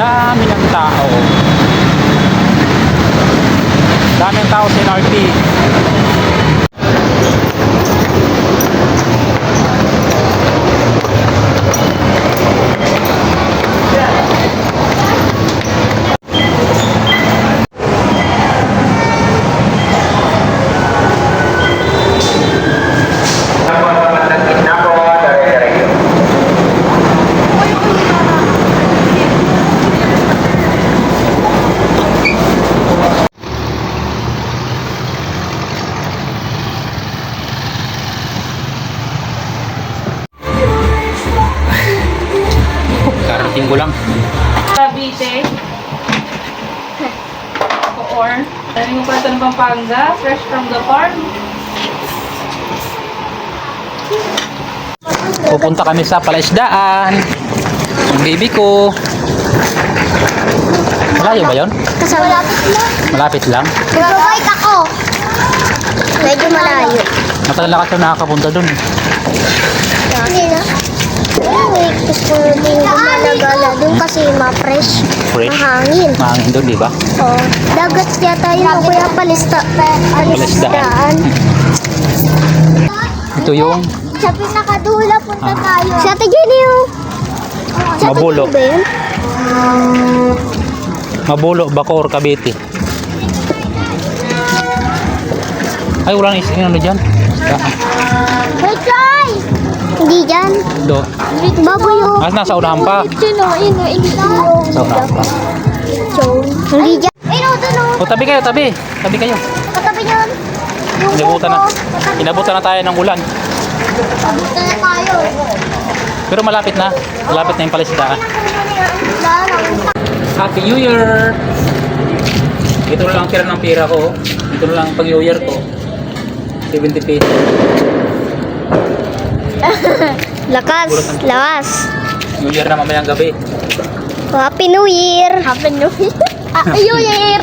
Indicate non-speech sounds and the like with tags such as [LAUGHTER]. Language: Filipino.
dami ng tao. Dami ng tao sa NRP lang. Cavite. Or, dami mo pala ito ng Pampanga, fresh from the farm. Pupunta kami sa palaisdaan. Yung baby ko. Malayo ba yun? Kasama malapit lang. Malapit lang. Nag-bike ako. Medyo malayo. Matagal na kasi nakakapunta dun. Hindi na. Ma-fresh. Fresh? Mahangin. Mahangin dun, di ba? Oh, dagat yata yun o kuya palista. Palisdaan. Ito yung Sa pinakadula punta Ah. tayo. Sa Jenny yung... Sa Mabulo. Ba yun? Mabulo, Bacor, Cavite. Ay, walang is ano dyan. Ah, Hey! Hindi dyan. Do. Baboy yung... Ah, nasa unahan pa. Sino? Ino? Ino? Sa unahan pa. Hindi dyan. Ino, doon o. O, tabi kayo, tabi. Tabi kayo. Katabi yun. Yung Inabutan na. Inabutan na tayo ng ulan. Inabutan na tayo. Pero malapit na. Malapit na yung palaisdaan. Larang. Happy New Year! Ito na lang tira ng pira ko. Ito na lang pag New Year ko. 70 pesos. Lakas, lawas. New Year na mamayang gabi. Happy New Year! Happy New Year! [LAUGHS] ah, New Year!